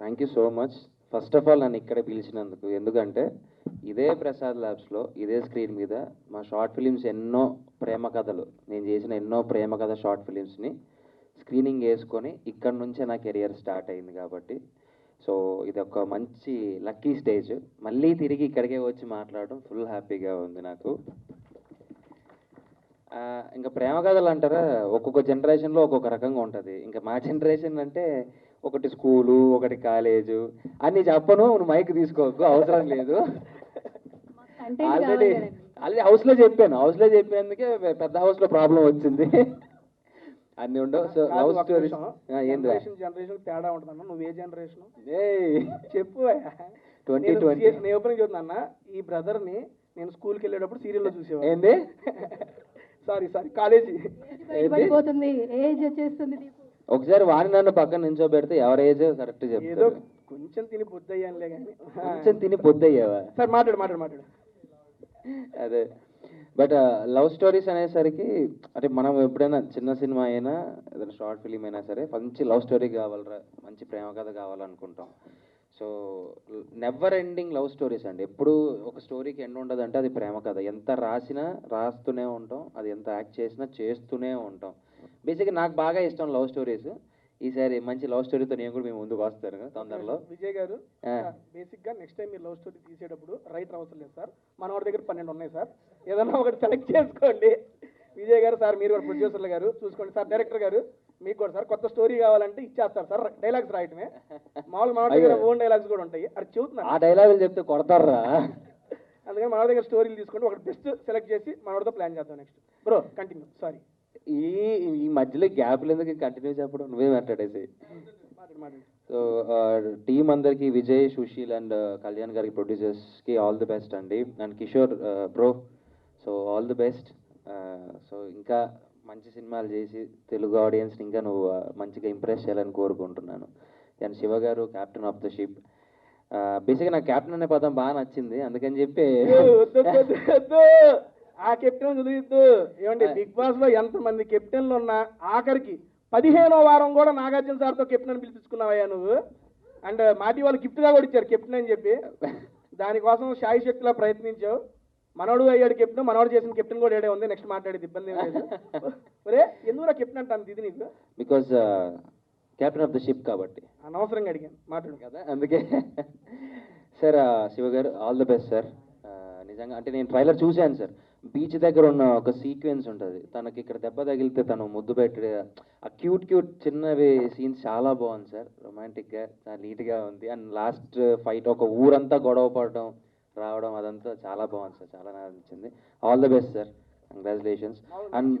Thank you so much first of all నన్ను ఇక్కడ పిలిచినందుకు. ఎందుకంటే ఇదే ప్రసాద్ ల్యాబ్స్లో ఇదే స్క్రీన్ మీద మా షార్ట్ ఫిలిమ్స్ ఎన్నో ప్రేమ కథలు నేను చేసిన ఎన్నో ప్రేమ కథ షార్ట్ ఫిలిమ్స్ని స్క్రీనింగ్ వేసుకొని ఇక్కడ నుంచే నా కెరియర్ స్టార్ట్ అయింది కాబట్టి. సో ఇది ఒక మంచి లక్కీ స్టేజ్ మళ్ళీ తిరిగి ఇక్కడికే వచ్చి మాట్లాడడం ఫుల్ హ్యాపీగా ఉంది నాకు. ఇంకా ప్రేమ కథలు అంటారా? ఒక్కొక్క జనరేషన్లో ఒక్కొక్క రకంగా ఉంటుంది. ఇంకా మా జనరేషన్ అంటే ఒకటి స్కూలు ఒకటి కాలేజు అన్ని చెప్పను నువ్వు మైక్ తీసుకోకు అవసరం లేదు. ఆల్రెడీ. ఆల్రెడీ హౌస్లో చెప్పాను. హౌస్లో చెప్పినందుకే పెద్ద హౌస్లో ప్రాబ్లం వచ్చింది. అన్ని ఉండవు. So love. ఏంద్రా జనరేషన్ జనరేషన్ తేడా ఉంటుందన్న నువ్వు ఏ జనరేషన్ చెప్పు 2020. నేను ఓపెన్ చెప్తున్నా ఈ బ్రదర్ని నేను స్కూల్కి వెళ్ళేటప్పుడు సీరియల్లో చూసేవాడు ఏంది? సారీ సారీ కాలేజీ ఏజ్ వచ్చేస్తుంది ఒకసారి వాణి నన్ను పక్కన నించోబెడితే ఎవరి ఏజ్ కరెక్ట్ ఏదో చెప్తారు కొంచెం తిని బుద్ధి అయ్యానులే కానీ. కొంచెం తిని పొద్దయ్యావా సరే మాట్లాడు మాట్లాడు మాట్లాడు. అదే. బట్ లవ్ స్టోరీస్ అనేసరికి అంటే మనం ఎప్పుడైనా చిన్న సినిమా అయినా ఏదైనా షార్ట్ ఫిలిం అయినా సరే మంచి లవ్ స్టోరీ కావాలరా మంచి ప్రేమ కథ కావాలనుకుంటాం. So never ending love stories అండి. ఎప్పుడు ఒక స్టోరీకి ఎండ్ ఉండదు అంటే అది ప్రేమ కథ. ఎంత రాసినా రాస్తూనే ఉంటాం అది ఎంత యాక్ట్ చేసినా చేస్తూనే ఉంటాం. బేసిక్గా నాకు బాగా ఇష్టం లవ్ స్టోరీస్ ఈసారి మంచి లవ్ స్టోరీతో నేను కూడా మేము ముందుకు వస్తాను తొందరలో. విజయ్ గారు ఆ. బేసిక్గా నెక్స్ట్ టైం మీరు లవ్ స్టోరీ తీసేటప్పుడు రైటర్ అవసరం లేదు సార్. మన వాడి దగ్గర పన్నెండు ఉన్నాయి సార్. ఏదన్నా ఒకటి సెలెక్ట్ చేసుకోండి. విజయ్ గారు సార్ మీరు కూడా ప్రొడ్యూసర్లు గారు చూసుకోండి. సార్ డైరెక్టర్ గారు మీకు కూడా సార్ కొత్త స్టోరీ కావాలంటే ఇచ్చేస్తారు సార్. డైలాగ్స్ రాయటమే. మామూలు మన దగ్గర. ఓన్ డైలాగ్స్ కూడా ఉంటాయి. అది చెబుతున్నారు ఆ డైలాగులు చెప్తే కొడతారా? అందుకని మన దగ్గర స్టోరీలు తీసుకుంటే ఒకటి బెస్ట్ సెలెక్ట్ చేసి మనోడితో ప్లాన్ చేద్దాం నెక్స్ట్ బ్రో కంటిన్యూ సారీ ఈ ఈ మధ్యలో గ్యాప్లు ఎందుకు కంటిన్యూ చెప్పడం? నువ్వే మాట్లాడేసి మాట్లాడు మాట్లాడు. సో టీం అందరికి విజయ్ సుశీల్ అండ్ కళ్యాణ్ గారికి ప్రొడ్యూసర్స్కి ఆల్ ది బెస్ట్ అండి. And Kishore bro so all the best so ఇంకా మంచి సినిమాలు చేసి తెలుగు ఆడియన్స్ని ఇంకా నువ్వు మంచిగా ఇంప్రెస్ చేయాలని కోరుకుంటున్నాను. అండ్ శివ గారు క్యాప్టెన్ ఆఫ్ ద షిప్. బేసిక్గా నాకు క్యాప్టెన్ అనే పదం బాగా నచ్చింది. అందుకని చెప్పి. ఆ కెప్టెన్ చదివిద్దు ఏమండి బిగ్ బాస్లో ఎంత మంది కెప్టెన్లు ఉన్నా ఆఖరికి పదిహేనో వారం కూడా నాగార్జున సార్తో కెప్టెన్ పిలిపించుకున్నావయ్యా నువ్వు. అండ్ మాటి వాళ్ళు గిఫ్ట్గా కూడా ఇచ్చారు కెప్టెన్ అని చెప్పి. దానికోసం శాయి శక్తిలో ప్రయత్నించావు. మనోడు అయ్యాడు కెప్టెన్ మనోడు చేసిన కెప్టెన్ కూడా ఏడే ఉంది నెక్స్ట్ మాట్లాడేది ఇబ్బంది ఏం లేదు. ఒరే ఎందుకు కెప్టెన్ అంటాను ఇది నీకు? Because captain of the ship కాబట్టి. అనవసరంగా అడిగాను మాట్లాడు కదా. అందుకే. సార్ శివ గారు ఆల్ ద బెస్ట్ సార్ నిజంగా అంటే నేను ట్రైలర్ చూశాను సార్ బీచ్ దగ్గర ఉన్న ఒక సీక్వెన్స్ ఉంటుంది. తనకి ఇక్కడ దెబ్బ తగిలితే తను ముద్దు పెట్టి ఆ క్యూట్ క్యూట్ చిన్నవి సీన్స్ చాలా బాగుంది సార్ రొమాంటిక్గా చాలా నీట్గా ఉంది. అండ్ లాస్ట్ ఫైట్ ఒక ఊరంతా గొడవ పడడం రావడం అదంతా చాలా బాగుంది సార్ చాలా నచ్చింది all the best sir. Congratulations and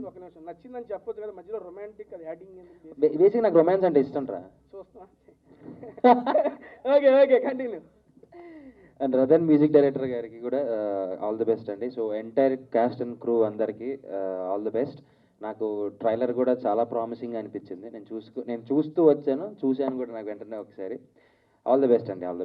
నచ్చిందని చెప్పొచ్చు కదా మధ్యలో రొమాంటిక్ అది యాడింగ్ బేసిక్ నాకు రొమాన్స్ అంటే ఇష్టం రా. Okay okay continue and Ratan music director గారికి కూడా ఆల్ ది బెస్ట్ అండి. So entire cast and crew అందరికీ ఆల్ ది బెస్ట్ నాకు ట్రైలర్ కూడా చాలా ప్రామిసింగ్ అనిపించింది. నేను చూసుకో నేను చూస్తూ వచ్చాను చూశాను కూడా నాకు వెంటనే ఒకసారి. ఆల్ ది బెస్ట్ అండి ఆల్ ది